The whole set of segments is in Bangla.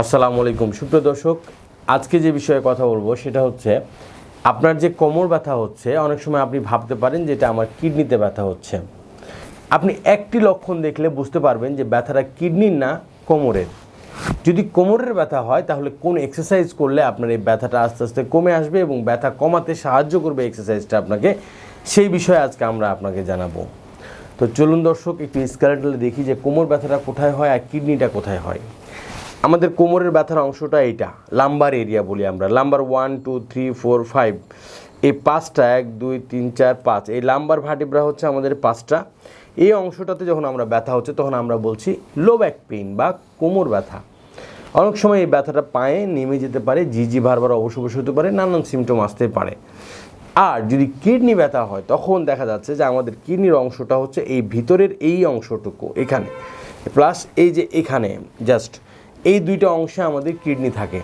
আসসালামু আলাইকুম। সুপ্রিয় দর্শক, আজকে যে বিষয়ে কথা বলব সেটা হচ্ছে, আপনার যে কোমর ব্যথা হচ্ছে, অনেক সময় আপনি ভাবতে পারেন যে এটা আমার কিডনিতে ব্যথা হচ্ছে। আপনি একটি লক্ষণ দেখলে বুঝতে পারবেন যে ব্যথাটা কিডনির না কোমরের। যদি কোমরের ব্যথা হয়, তাহলে কোন এক্সারসাইজ করলে আপনার এই ব্যথাটা আস্তে আস্তে কমে আসবে এবং ব্যথা কমাতে সাহায্য করবে এক্সারসাইজটা আপনাকে? সেই বিষয়ে আজকে আমরা আপনাকে জানাব। তো চলুন দর্শক, একটু স্কেলেটালে দেখি যে কোমর ব্যথাটা কোথায় হয় আর কিডনিটা কোথায় হয়। আমাদের কোমরের ব্যথার অংশটা এইটা লাম্বার এরিয়া বলি আমরা lumbar one two three four five এই পাঁচটা, এক, দুই, তিন, চার, পাঁচ, এই লাম্বার ভাটিব্রা হচ্ছে আমাদের পাঁচটা। এই অংশটাতে যখন আমরা ব্যথা হচ্ছে, তখন আমরা বলছি লো ব্যাক পেইন বা কোমর ব্যথা। অনেক সময় এই ব্যথাটা পায়ে নেমে যেতে পারে জিজি অবশ্য অবশ্য হতে পারে, নানান সিমটম আসতে পারে। আর যদি কিডনি ব্যথা হয়, তখন দেখা যাচ্ছে যে আমাদের কিডনির অংশটা হচ্ছে এই ভিতরের এই অংশটুকু, এখানে। প্লাস এই যে এখানে, জাস্ট এই দুইটা অংশে আমাদের কিডনি থাকে।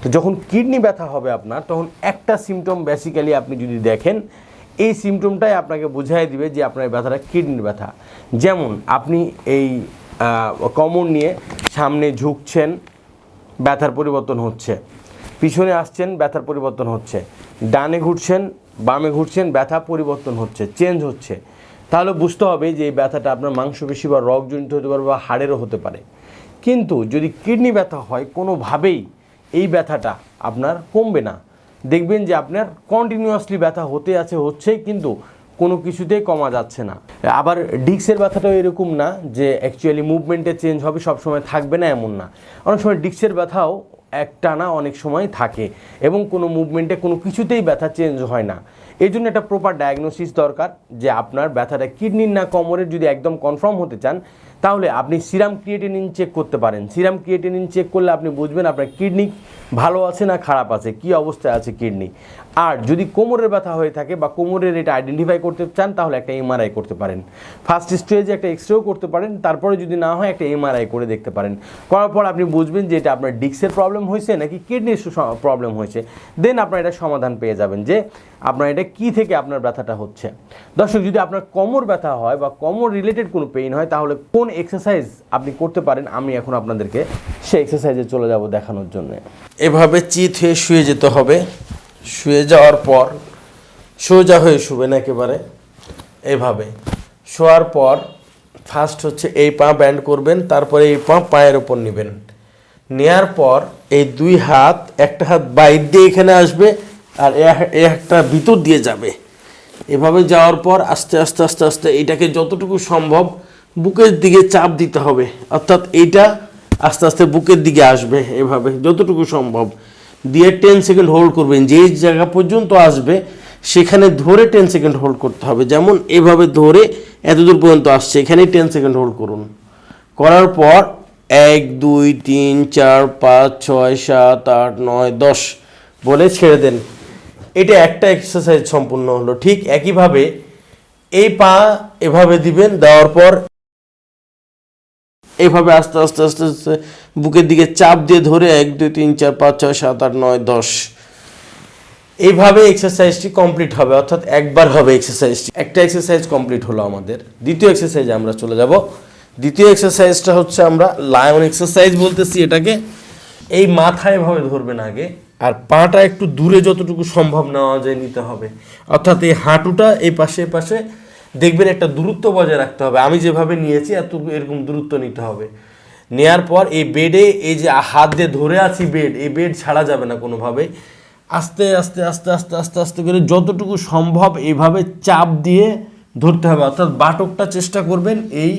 তো যখন কিডনি ব্যথা হবে আপনার, তখন একটা সিমটম বেসিক্যালি আপনি যদি দেখেন, এই সিমটমটাই আপনাকে বুঝাই দিবে যে আপনার ব্যথাটা কিডনির ব্যথা। যেমন আপনি এই কমন নিয়ে সামনে ঝুঁকছেন, ব্যথার পরিবর্তন হচ্ছে। পিছনে আসছেন, ব্যথার পরিবর্তন হচ্ছে। ডানে ঘুরছেন, বামে ঘুরছেন, ব্যথা পরিবর্তন হচ্ছে চেঞ্জ হচ্ছে। তাহলে বুঝতে হবে যে এই ব্যথাটা আপনার মাংসপেশি বা রগজনিত হতে পারে বা হাড়েরও হতে পারে। কিন্তু যদি কিডনি ব্যথা হয়, কোনোভাবেই এই ব্যথাটা আপনার কমবে না। দেখবেন যে আপনার কন্টিনিউয়াসলি ব্যথা হতে আছে, হচ্ছে, কিন্তু কোনো কিছুতেই কমা যাচ্ছে না। আবার ডিক্সের ব্যথাটাও এরকম না যে অ্যাকচুয়ালি মুভমেন্টে চেঞ্জ হবে, সবসময় থাকবে না, এমন না। অনেক সময় ডিক্সের ব্যথাও একটানা অনেক সময় থাকে এবং কোনো মুভমেন্টে কোনো কিছুতেই ব্যথা চেঞ্জ হয় না। এই জন্য একটা প্রপার ডায়াগনোসিস দরকার যে আপনার ব্যথাটা কিডনির না কোমরের যদি একদম কনফার্ম হতে চান, তাহলে আপনি সিরাম ক্রিয়েটিনিন চেক করতে পারেন। সিরাম ক্রিয়েটিনিন চেক করলে আপনি বুঝবেন আপনার কিডনি ভালো আছে না খারাপ আছে, কি অবস্থায় আছে কিডনি আর যদি কোমরের ব্যথা হয়ে থাকে বা কোমরের এটা আইডেন্টিফাই করতে চান, তাহলে একটা এমআরআই করতে পারেন। ফার্স্ট স্টেজে একটা এক্স রেও করতে পারেন, তারপরে যদি না হয় একটা এমআরআই করে দেখতে পারেন। করার পর আপনি বুঝবেন যে এটা আপনার ডিক্সের প্রবলেম হয়েছে নাকি কিডনির প্রবলেম হয়েছে। দেন আপনার এটা সমাধান পেয়ে যাবেন যে আপনার এটা কি থেকে আপনার ব্যথাটা হচ্ছে? দর্শক, যদি আপনার কোমর ব্যথা হয় বা কোমর রিলেটেড কোনো পেইন হয়, তাহলে কোন এক্সারসাইজ আপনি করতে পারেন? আমি এখন আপনাদেরকে সেই এক্সারসাইজে চলে যাব দেখানোর জন্য। এভাবে চিত হয়ে শুয়ে যেতে হবে। শুয়ে যাওয়ার পর সোজা হয়ে শুবেন একেবারে। এভাবে। শোয়ার পর ফার্স্ট হচ্ছে এই পা ব্যান্ড করবেন, তারপরে এই পা পায়ের ওপর নেবেন। নেয়ার পর এই দুই হাত, একটা হাত বাইর দিয়ে এখানে আসবে আর এ- একটা ভিতর দিয়ে যাবে। এভাবে যাওয়ার পর আস্তে আস্তে আস্তে আস্তে এটাকে যতটুকু সম্ভব বুকের দিকে চাপ দিতে হবে। অর্থাৎ এইটা আস্তে আস্তে বুকের দিকে আসবে এভাবে, যতটুকু সম্ভব। দিয়ে টেন সেকেন্ড হোল্ড করবেন। যেই জায়গা পর্যন্ত আসবে, সেখানে ধরে টেন সেকেন্ড হোল্ড করতে হবে। যেমন এভাবে ধরে এতদূর পর্যন্ত আসছে, এখানেই টেন সেকেন্ড হোল্ড করুন। করার পর এক, দুই, তিন, চার, পাঁচ, ছয়, সাত, আট, নয়, দশ বলে ছেড়ে দেন। এটা একটা এক্সারসাইজ সম্পূর্ণ হলো। ঠিক একইভাবে এই পা এভাবে দিবেন, দেওয়ার পর এভাবে আস্তে আস্তে আস্তে আস্তে বুকের দিকে চাপ দিয়ে ধরে এক, দুই, তিন, চার, পাঁচ, ছয়, সাত, আট, নয়, দশ। এইভাবে এক্সারসাইজটি কমপ্লিট হবে, অর্থাৎ একবার হবে এক্সারসাইজটি একটা এক্সারসাইজ কমপ্লিট হলো আমাদের। দ্বিতীয় এক্সারসাইজে আমরা চলে যাব। দ্বিতীয় এক্সারসাইজটা হচ্ছে আমরা লায়ন এক্সারসাইজ বলতেছি এটাকে। এই মাথা এভাবে ধরবেন আগে। আর পাটা একটু দূরে যতটুকু সম্ভব নেওয়া যায় নিতে হবে। অর্থাৎ এই হাঁটুটা এই পাশে পাশে দেখবেন একটা দূরত্ব বজায় রাখতে হবে। আমি যেভাবে নিয়েছি এত এরকম দূরত্ব নিতে হবে। নেয়ার পর এই বেডে এই যে হাত দিয়ে ধরে আছি বেড, এই বেড ছাড়া যাবে না কোনোভাবে আস্তে আস্তে আস্তে আস্তে আস্তে আস্তে করে যতটুকু সম্ভব এইভাবে চাপ দিয়ে ধরতে হবে। অর্থাৎ বাটকটা চেষ্টা করবেন এই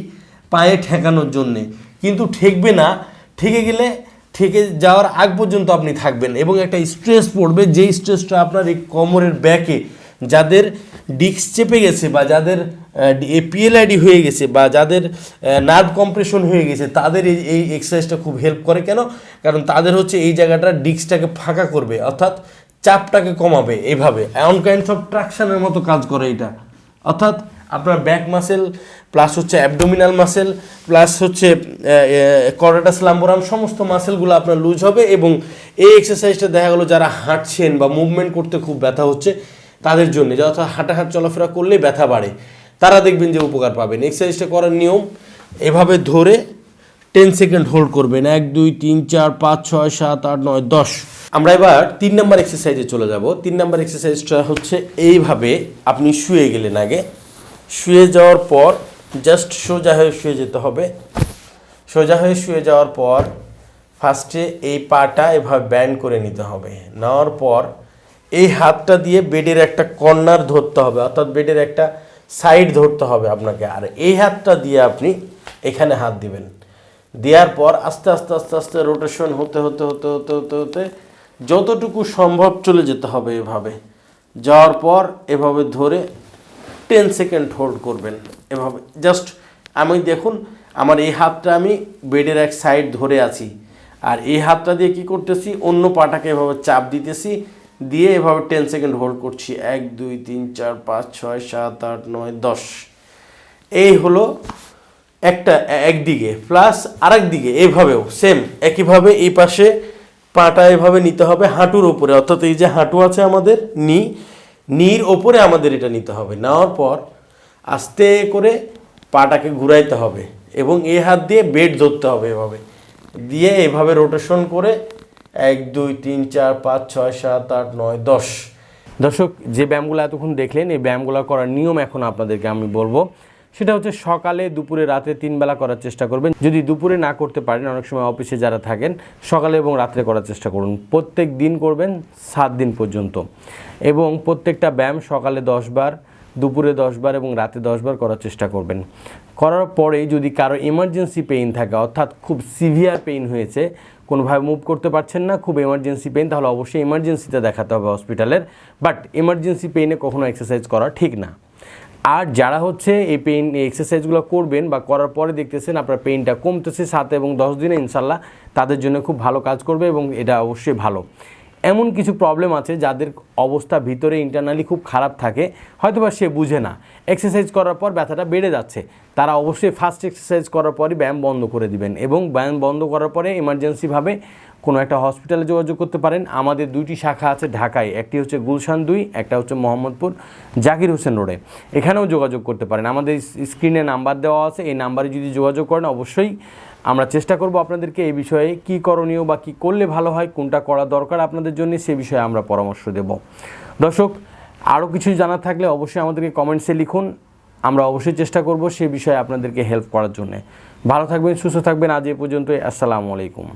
পায়ে ঠেকানোর জন্যে। কিন্তু ঠেকবে না। ঠেকে গেলে ঠেকে যাওয়ার আগ পর্যন্ত আপনি থাকবেন এবং একটা স্ট্রেস পড়বে, যেই স্ট্রেসটা আপনার এই কোমরের ব্যাকে যাদের ডিস্ক চেপে গেছে বা যাদের পিএলআইডি হয়ে গেছে বা যাদের নার্ভ কম্প্রেশন হয়ে গেছে, তাদের এই এই এক্সারসাইজটা খুব হেল্প করে। কেন? কারণ তাদের হচ্ছে এই জায়গাটা ডিস্কটাকে ফাঁকা করবে, অর্থাৎ চাপটাকে কমাবে এভাবে। এমন কাইন্ডস অফ ট্রাকশানের মতো কাজ করে এটা। অর্থাৎ আপনার ব্যাক মাসেল প্লাস হচ্ছে অ্যাবডোমিনাল মাসেল প্লাস হচ্ছে করাটাস লাম্বোরাম সমস্ত মাসেলগুলো আপনার লুজ হবে এবং এই এক্সারসাইজটা দেখা গেলো যারা হাঁটছেন বা মুভমেন্ট করতে খুব ব্যথা হচ্ছে, তাদের জন্য। যথা হাঁটাহাট চলাফেরা করলেই ব্যথা বাড়ে। তারা দেখবেন যে উপকার পাবেন। এক্সারসাইজটা করার নিয়ম, এভাবে ধরে টেন সেকেন্ড হোল্ড করবেন। এক, দুই, তিন, চার, পাঁচ, ছয়, সাত, আট, নয়, দশ। আমরা এবার তিন নাম্বার এক্সারসাইজে চলে যাব। তিন নাম্বার এক্সারসাইজটা হচ্ছে, এইভাবে আপনি শুয়ে গেলেন আগে। শুয়ে যাওয়ার পর জাস্ট সোজা হয়ে শুয়ে যেতে হবে। সোজা হয়ে শুয়ে যাওয়ার পর ফার্স্টে এই পাটা এভাবে ব্যান্ড করে নিতে হবে। নেওয়ার পর, এই হাতটা দিয়ে বেডের একটা কর্নার ধরতে হবে, অর্থাৎ বেডের একটা সাইড ধরতে হবে আপনাকে। আর এই হাতটা দিয়ে আপনি এখানে হাত দিবেন। দেওয়ার পর আস্তে আস্তে আস্তে আস্তে রোটেশন হতে হতে হতে হতে হতে হতে যতটুকু সম্ভব চলে যেতে হবে এভাবে। যাওয়ার পর এভাবে ধরে টেন সেকেন্ড হোল্ড করবেন এভাবে। জাস্ট আমি দেখুন, আমার এই হাতটা আমি বেডের এক সাইড ধরে আছি। আর এই হাতটা দিয়ে কি করতেছি, অন্য পাটাকে এভাবে চাপ দিতেছি, দিয়ে এভাবে টেন সেকেন্ড হোল্ড করছি। এক, দুই, তিন, চার, পাঁচ, ছয়, সাত, আট, নয়, দশ। এই হলো একটা একদিকে প্লাস আরেক দিকে এইভাবেও সেম একইভাবে এই পাশে পাটা এভাবে নিতে হবে হাঁটুর ওপরে অর্থাৎ এই যে হাঁটু আছে আমাদের, নি নির ওপরে আমাদের এটা নিতে হবে। নেওয়ার পর আস্তে করে পাটাকে ঘুরাইতে হবে এবং এ হাত দিয়ে বেড ধরতে হবে এভাবে। দিয়ে এভাবে রোটেশন করে এক, দুই, তিন, চার, পাঁচ, ছয়, সাত, আট, নয়, দশ। দর্শক, যে ব্যায়ামগুলো এতক্ষণ দেখলেন, এই ব্যায়ামগুলো করার নিয়ম এখন আপনাদেরকে আমি বলব। সেটা হচ্ছে সকালে দুপুরে রাতে তিন বেলা করার চেষ্টা করবেন। যদি দুপুরে না করতে পারেন, অনেক সময় অফিসে যারা থাকেন, সকালে এবং রাত্রে করার চেষ্টা করুন। প্রত্যেক দিন করবেন সাত দিন পর্যন্ত। এবং প্রত্যেকটা ব্যায়াম সকালে দশ বার, দুপুরে দশ বার এবং রাতে দশ বার করার চেষ্টা করবেন। করার পরে যদি কারও ইমার্জেন্সি পেইন থাকে, অর্থাৎ খুব সিভিয়ার পেইন হয়েছে, কোনোভাবে মুভ করতে পারছেন না, খুব এমার্জেন্সি পেইন তাহলে অবশ্যই ইমার্জেন্সিতে দেখাতে হবে হসপিটালের বাট ইমার্জেন্সি পেইনে কখনো এক্সারসাইজ করা ঠিক না। আর যারা হচ্ছে এই পেইন এক্সারসাইজগুলো করবেন বা করার পরে দেখতেছেন আপনার পেইনটা কমতেছে সাত এবং দশ দিনে, ইনশাল্লাহ তাদের জন্য খুব ভালো কাজ করবে এবং এটা অবশ্যই ভালো। এমন কিছু প্রবলেম আছে যাদের অবস্থা ভিতরে ইন্টারনালি খুব খারাপ থাকে, হয়তোবা সে বুঝে না। এক্সারসাইজ করার পর ব্যথাটা বেড়ে যাচ্ছে। তারা অবশ্যই ফার্স্ট এক্সারসাইজ করার পরই ব্যায়াম বন্ধ করে দিবেন এবং ব্যায়াম বন্ধ করার পরে এমার্জেন্সিভাবে কোনো একটা হসপিটালে যোগাযোগ করতে পারেন। আমাদের দুইটি শাখা আছে ঢাকায়। একটি হচ্ছে গুলশান দুই, একটা হচ্ছে মোহাম্মদপুর, জাকির হোসেন রোডে। এখানেও যোগাযোগ করতে পারেন। আমাদের স্ক্রিনে নাম্বার দেওয়া আছে। এই নাম্বারে যদি যোগাযোগ করেন, অবশ্যই আমরা চেষ্টা করব আপনাদেরকে এই বিষয়ে কি করণীয় বা কী করলে ভালো হয়, কোনটা করা দরকার আপনাদের জন্য সে বিষয়ে আমরা পরামর্শ দেব। দর্শক, আরও কিছু জানার থাকলে অবশ্যই আমাদেরকে কমেন্টসে লিখুন। আমরা অবশ্যই চেষ্টা করব সে বিষয়ে আপনাদেরকে হেল্প করার জন্যে। ভালো থাকবেন, সুস্থ থাকবেন। আজ এ পর্যন্তই। আসসালামু আলাইকুম।